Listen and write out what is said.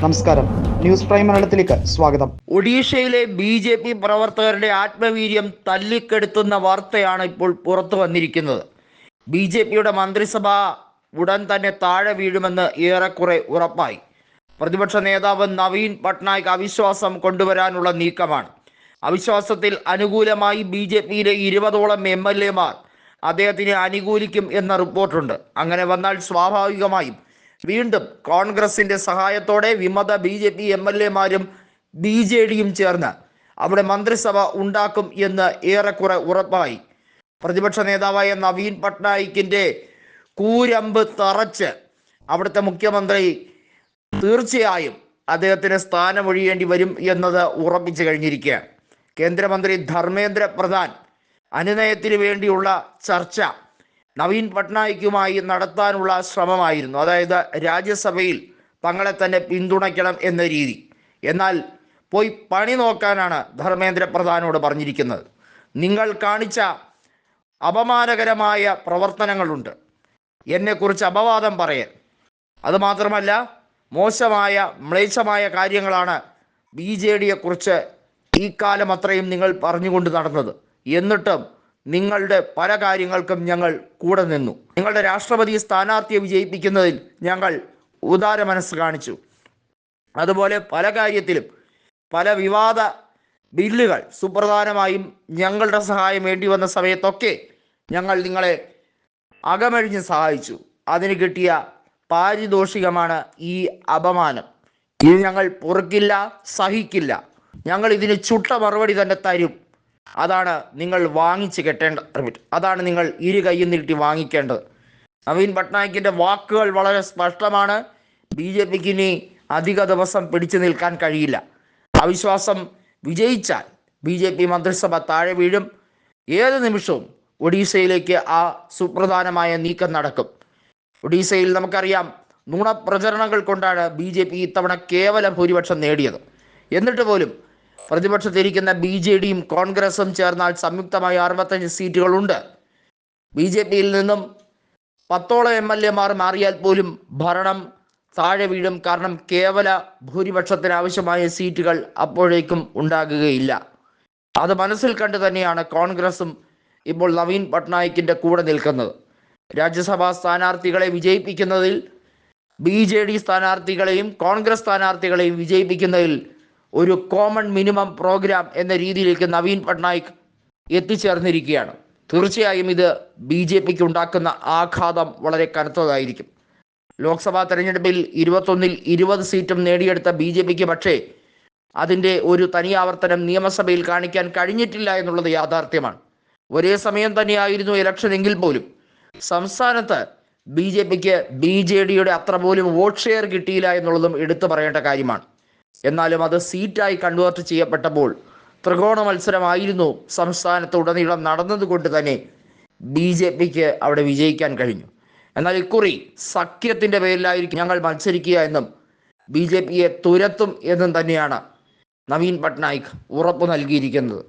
നമസ്കാരം. News prime മലയാളത്തിലേക്ക് സ്വാഗതം. ഒഡീഷയിലെ ബി ജെ പി പ്രവർത്തകരുടെ ആത്മവീര്യം തല്ലിക്കെടുത്തുന്ന വാർത്തയാണ് ഇപ്പോൾ പുറത്തു വന്നിരിക്കുന്നത്. ബി ജെ പിയുടെ മന്ത്രിസഭ ഉടൻ തന്നെ താഴെ വീഴുമെന്ന് ഏറെക്കുറെ ഉറപ്പായി. പ്രതിപക്ഷ നേതാവ് നവീൻ പട്നായിക് അവിശ്വാസം കൊണ്ടുവരാനുള്ള നീക്കമാണ്. അവിശ്വാസത്തിൽ അനുകൂലമായി ബി ജെ പിയിലെ ഇരുപതോളം എം എൽ എമാർ അദ്ദേഹത്തിനെ അനുകൂലിക്കും എന്ന റിപ്പോർട്ടുണ്ട്. അങ്ങനെ വന്നാൽ സ്വാഭാവികമായും വീണ്ടും കോൺഗ്രസിന്റെ സഹായത്തോടെ വിമത B J P M L എമാരും ബി ജെ ഡിയും ചേർന്ന് അവിടെ മന്ത്രിസഭ ഉണ്ടാക്കും എന്ന് ഏറെക്കുറെ ഉറപ്പായി. പ്രതിപക്ഷ നേതാവായ നവീൻ പട്നായിക്കിന്റെ കൂരമ്പ് തറച്ച് അവിടുത്തെ മുഖ്യമന്ത്രി തീർച്ചയായും അദ്ദേഹത്തിന് സ്ഥാനമൊഴിയേണ്ടി വരും എന്നത് ഉറപ്പിച്ചു കഴിഞ്ഞിരിക്കുകയാണ്. കേന്ദ്രമന്ത്രി ധർമ്മേന്ദ്ര പ്രധാൻ അനുനയത്തിന് വേണ്ടിയുള്ള ചർച്ച നവീൻ പട്നായിക്കുമായി നടത്താനുള്ള ശ്രമമായിരുന്നു. അതായത് രാജ്യസഭയിൽ തങ്ങളെ തന്നെ പിന്തുണയ്ക്കണം എന്ന രീതി. എന്നാൽ പോയി പണി നോക്കാനാണ് ധർമ്മേന്ദ്ര പ്രധാനോട് പറഞ്ഞിരിക്കുന്നത്. നിങ്ങൾ കാണിച്ച അപമാനകരമായ പ്രവർത്തനങ്ങളുണ്ട്. എന്നെക്കുറിച്ച് അപവാദം പറയാൻ. അതുമാത്രമല്ല മോശമായ മ്ലേച്ഛമായ കാര്യങ്ങളാണ് ബി ജെ ഡിയെക്കുറിച്ച് ഈ കാലം അത്രയും നിങ്ങൾ പറഞ്ഞുകൊണ്ട് നടന്നത്. എന്നിട്ടും നിങ്ങളുടെ പല കാര്യങ്ങൾക്കും ഞങ്ങൾ കൂടെ നിന്നു. നിങ്ങളുടെ രാഷ്ട്രപതി സ്ഥാനാർത്ഥിയെ വിജയിപ്പിക്കുന്നതിൽ ഞങ്ങൾ ഉദാര മനസ്സ് കാണിച്ചു. അതുപോലെ പല കാര്യത്തിലും പല വിവാദ ബില്ലുകൾ സുപ്രധാനമായും ഞങ്ങളുടെ സഹായം വേണ്ടി വന്ന സമയത്തൊക്കെ ഞങ്ങൾ നിങ്ങളെ അകമഴിഞ്ഞ് സഹായിച്ചു. അതിന് കിട്ടിയ പാരിതോഷികമാണ് ഈ അപമാനം. ഇത് ഞങ്ങൾ പൊറുക്കില്ല സഹിക്കില്ല. ഞങ്ങൾ ഇതിന് ചുട്ട മറുപടി തന്നെ തരും. അതാണ് നിങ്ങൾ വാങ്ങിച്ച് കെട്ടേണ്ട പെർമിറ്റ് അതാണ് നിങ്ങൾ ഇരു കൈയും നീട്ടി വാങ്ങിക്കേണ്ടത്. നവീൻ പട്നായിക്കിന്റെ വാക്കുകൾ വളരെ സ്പഷ്ടമാണ്. ബി ജെ പിക്ക് ഇനി അധിക ദിവസം പിടിച്ചു നിൽക്കാൻ കഴിയില്ല. അവിശ്വാസം വിജയിച്ചാൽ ബി ജെ പി മന്ത്രിസഭ താഴെ വീഴും. ഏത് നിമിഷവും ഒഡീസയിലേക്ക് ആ സുപ്രധാനമായ നീക്കം നടക്കും. ഒഡീസയിൽ നമുക്കറിയാം നുണപ്രചരണങ്ങൾ കൊണ്ടാണ് ബി ജെ പി ഇത്തവണ കേവല ഭൂരിപക്ഷം നേടിയത്. എന്നിട്ട് പോലും പ്രതിപക്ഷത്തിരിക്കുന്ന ബി ജെ ഡിയും കോൺഗ്രസും ചേർന്നാൽ സംയുക്തമായി അറുപത്തഞ്ച് സീറ്റുകളുണ്ട്. ബി ജെ പിയിൽ നിന്നും പത്തോളം എം എൽ എമാർ മാറിയാൽ പോലും ഭരണം താഴെ വീഴും കാരണം കേവല ഭൂരിപക്ഷത്തിന് ആവശ്യമായ സീറ്റുകൾ അപ്പോഴേക്കും ഉണ്ടാകുകയില്ല. അത് മനസ്സിൽ കണ്ട് തന്നെയാണ് കോൺഗ്രസും ഇപ്പോൾ നവീൻ പട്നായിക്കിന്റെ കൂടെ നിൽക്കുന്നത്. രാജ്യസഭാ സ്ഥാനാർത്ഥികളെ വിജയിപ്പിക്കുന്നതിൽ ബി ജെ ഡി സ്ഥാനാർത്ഥികളെയും കോൺഗ്രസ് സ്ഥാനാർത്ഥികളെയും വിജയിപ്പിക്കുന്നതിൽ ഒരു കോമൺ മിനിമം പ്രോഗ്രാം എന്ന രീതിയിലേക്ക് നവീൻ പട്നായിക് എത്തിച്ചേർന്നിരിക്കുകയാണ്. തീർച്ചയായും ഇത് ബി ജെ പിക്ക് ഉണ്ടാക്കുന്ന ആഘാതം വളരെ കനത്തതായിരിക്കും. ലോക്സഭാ തെരഞ്ഞെടുപ്പിൽ ഇരുപത്തൊന്നിൽ ഇരുപത് സീറ്റും നേടിയെടുത്ത ബി ജെ പിക്ക് പക്ഷേ അതിന്റെ ഒരു തനിയാവർത്തനം നിയമസഭയിൽ കാണിക്കാൻ കഴിഞ്ഞിട്ടില്ല എന്നുള്ളത് യാഥാർത്ഥ്യമാണ്. ഒരേ സമയം തന്നെയായിരുന്നു ഇലക്ഷൻ എങ്കിൽ പോലും സംസ്ഥാനത്ത് ബി ജെ പിക്ക് ബി ജെ ഡിയുടെ അത്ര പോലും വോട്ട് ഷെയർ കിട്ടിയില്ല എന്നുള്ളതും എടുത്തു പറയേണ്ട കാര്യമാണ്. എന്നാലും അത് സീറ്റായി കൺവേർട്ട് ചെയ്യപ്പെട്ടപ്പോൾ ത്രികോണ മത്സരമായിരുന്നു സംസ്ഥാനത്ത് ഉടനീളം നടന്നതുകൊണ്ട് തന്നെ ബി ജെ പിക്ക് അവിടെ വിജയിക്കാൻ കഴിഞ്ഞു. എന്നാൽ ഇക്കുറി സഖ്യത്തിന്റെ പേരിലായിരിക്കും ഞങ്ങൾ മത്സരിക്കുക എന്നും ബി ജെ പിയെ തുരത്തും എന്നും തന്നെയാണ് നവീൻ പട്നായിക് ഉറപ്പ് നൽകിയിരിക്കുന്നത്.